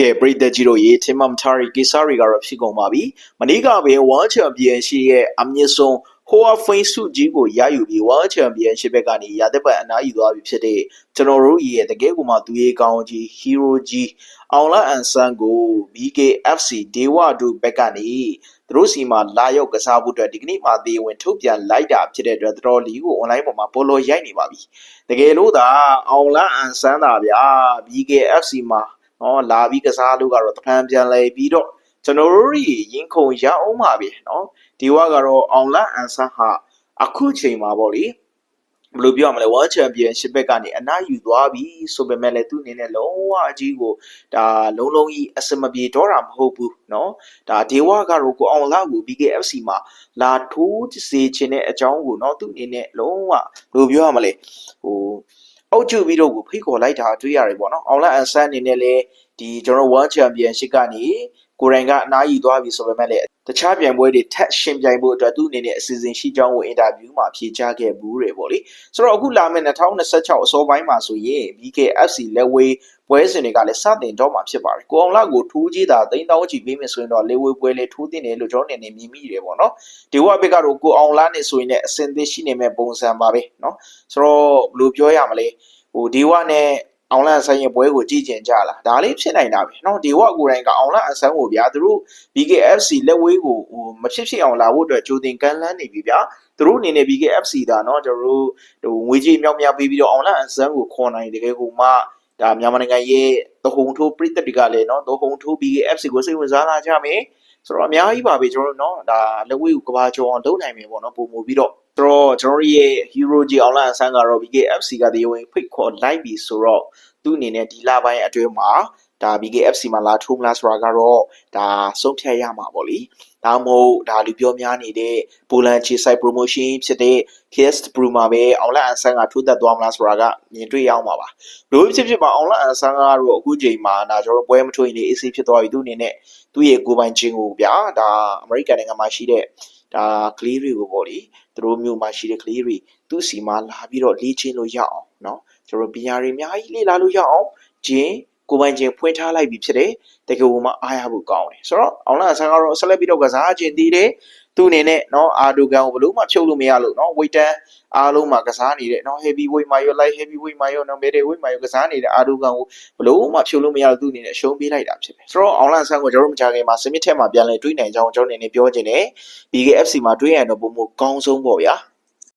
ကဲပရိသတ်ကြီးတို့ရေထင်မှမထားရီကိစ္စတွေကတော့ဖြစ်ကုန်ပါပြီမနေ့ကပဲ World Championship ရဲ့အမြင့်ဆုံး Hoa Fei စုကြီးကိုရယူပြီး World Championship ဘက်ကနေရာသက်ပတ်အနားယူသွားပြီဖြစ်တဲ့ကျွန်တော်တို့ရဲ့တကယ်ကိုမှသူရေးကောင်းကြီး Hero ကြီးအောင်လာအန်ဆန်ကို BKFC ဒေဝဒုဘက်ကနေသူတို့စီမှာလာရောက်ကစားဖို့အတွက်ဒီကနေ့မှသေဝင်ထုတ်ပြန်လိုက်တာဖြစ်တဲ့အတွက်တော်တော်လေးကို online ပေါ်မှာပေါ်လို့ရိုက်နေပါပြီတကယ်လို့သာအောင်လာအန်ဆန်သာဗျာ BKFC မှာ နော်လာပြီးကစားလို့ကတော့တဖန်ပြန်လဲပြီးတော့ကျွန်တော်တို့ရင်ခုန်ရအောင်ပါပဲနော်ဒီဝါကတော့အောင်လအန်ဆန်ဟာအခုချိန်မှာပေါ့လေဘယ်လိုပြောရမလဲ World Championship ဘက်ကနေအနားယူသွားပြီဆိုပေမဲ့လည်းသူ့အနေနဲ့လုံးဝအကြီးကိုဒါလုံးလုံးကြီးအစမပြေတော့တာမဟုတ်ဘူးเนาะဒါဒေဝကတော့ကိုအောင်လာကို BKFC မှာလာထိုးစေခြင်းတဲ့အကြောင်းကိုเนาะသူ့အနေနဲ့လုံးဝဘယ်လိုပြောရမလဲဟို အောက်ကျပြီးတော့ကိုဖိတ်ခေါ်လိုက်တာတွေ့ရတယ်ပေါ့နော်အောင်လာအန်ဆန်အနေနဲ့လည်းဒီကျွန်တော် World Championship ကနေကိုရိုင်ကအနားယူသွားပြီဆိုပေမဲ့လည်း တခြားပြိုင်ပွဲတွေထက်ရှင်ပြိုင်ဖို့အတွက်သူ့အနေနဲ့အစီအစဉ်ရှိကြောင်းကိုအင်တာဗျူးမှာဖြေကြားခဲ့ဘူးတယ်ပေါ့လေဆိုတော့အခုလာမယ့်2026အစောပိုင်းမှာဆိုရင် BKFC လက်ဝေးပွဲစဉ်တွေကလည်းစတင်တော့မှာဖြစ်ပါတယ်ကိုအောင်လာကိုထိုးကြီးတာသိန်းတောင်းချီပေးမယ်ဆိုရင်တော့လက်ဝေးပွဲလေးထိုးတင်တယ်လို့ကျွန်တော်အနေနဲ့မြင်မိတယ်ပေါ့နော်ဒီဝက်ဘက်ကတော့ကိုအောင်လာနဲ့ဆိုရင်လည်းအဆင်သင့်ရှိနေမဲ့ပုံစံပါပဲနော်ဆိုတော့ဘယ်လိုပြောရမလဲဟိုဒီဝက်နဲ့ အောင်လန့်ဆိုင်ရဲ့ပွဲကိုကြည့်ကျင်ကြလားဒါလေးဖြစ်နိုင်တာပဲเนาะဒီဝက်ကိုယ်တိုင်ကအောင်လန့်အဆန်းကိုဗျာသူတို့ BKFC လက်ဝေးကိုဟိုမဖြစ်ဖြစ်အောင်လာဖို့အတွက်ကြိုတင်ကမ်းလှမ်းနေပြီဗျာသူတို့အနေနဲ့ BKFC ဒါเนาะကျွန်တော်တို့ဟိုငွေကြီးမြောက်မြောက်ပေးပြီးတော့အောင်လန့်အဆန်းကိုခေါ်နိုင်တကယ်ကိုမှဒါမြန်မာနိုင်ငံရဲ့သဟုံထိုးပြည်သက်တွေကလည်းเนาะသဟုံထိုး BKFC ကိုစိတ်ဝင်စားလာကြမယ်ဆိုတော့အများကြီးပါပဲကျွန်တော်တို့เนาะဒါလက်ဝေးကိုကဘာကျော်အောင်လုပ်နိုင်မယ်ပေါ့เนาะပုံမူပြီးတော့ဆို တော့ကျွန်တော်ရဲ့ Hero G အောင်လန့်အဆန်းကတော့ BKFC ကတရားဝင်ဖိတ်ခေါ်လိုက်ပြီဆိုတော့သူ့အနေနဲ့ဒီလပိုင်းအတွင်းမှာဒါ BKFC မှာလာထိုးမလားဆိုတာကတော့ဒါဆုံးဖြတ်ရမှာပေါ့လေဒါမှမဟုတ်ဒါလူပြောများနေတဲ့ပိုလန်ချီဆိုင် promotion ဖြစ်တဲ့ KS Brew မှာပဲအောင်လန့်အဆန်းကထိုးသက်သွားမလားဆိုတာကမြင်တွေ့ရအောင်ပါပါလို့ဖြစ်ဖြစ်ပါအောင်လန့်အဆန်းကတော့အခုချိန်မှာဒါကျွန်တော်ပွဲမထွေးနေ AC ဖြစ်သွားပြီသူ့အနေနဲ့သူ့ရဲ့ကိုပိုင်ချင်းကိုဗျာဒါအမေရိကန်နိုင်ငံမှာရှိတဲ့ ဒါကလေးတွေကိုပေါ့လေသူတို့မျိုးမှာရှိတဲ့ကလေးတွေသူ့စီမှာလာပြီးတော့လေ့ကျင့်လို့ရအောင်เนาะကျွန်တော်ပညာတွေအများကြီးလေ့လာလို့ရအောင်ဂျင်းကိုပိုင်ချင်းဖွင့်ထားလိုက်ပြီဖြစ်တယ်တကယ်ကိုမှအားရဖို့ကောင်းတယ်ဆိုတော့အောင်လာဆန်းကတော့ဆက်လက်ပြီးတော့ကစားခြင်းတည်တယ် သူအနေနဲ့နော်အာဒိုဂန်ကိုဘလို့မှဖြုတ်လို့မရလို့နော်ဝိတ်တန်အားလုံးမှာကစားနေတဲ့နော် heavy weight မှာရော light heavy weight မှာရောနော် middle weight မှာရောကစားနေတဲ့အာဒိုဂန်ကိုဘလို့မှဖြုတ်လို့မရလို့သူအနေနဲ့အရှုံးပေးလိုက်တာဖြစ်တယ်ဆိုတော့ online ဆန်းကိုကျွန်တော်တို့မကြခင်မှာစမစ်ထက်မှာပြန်လည်တွေးနိုင်ကြအောင်ကျွန်တော်အနေနဲ့ပြောချင်တယ် BKFC မှာတွေးရရင်တော့ပုံမကောင်းဆုံးပေါ့ဗျာ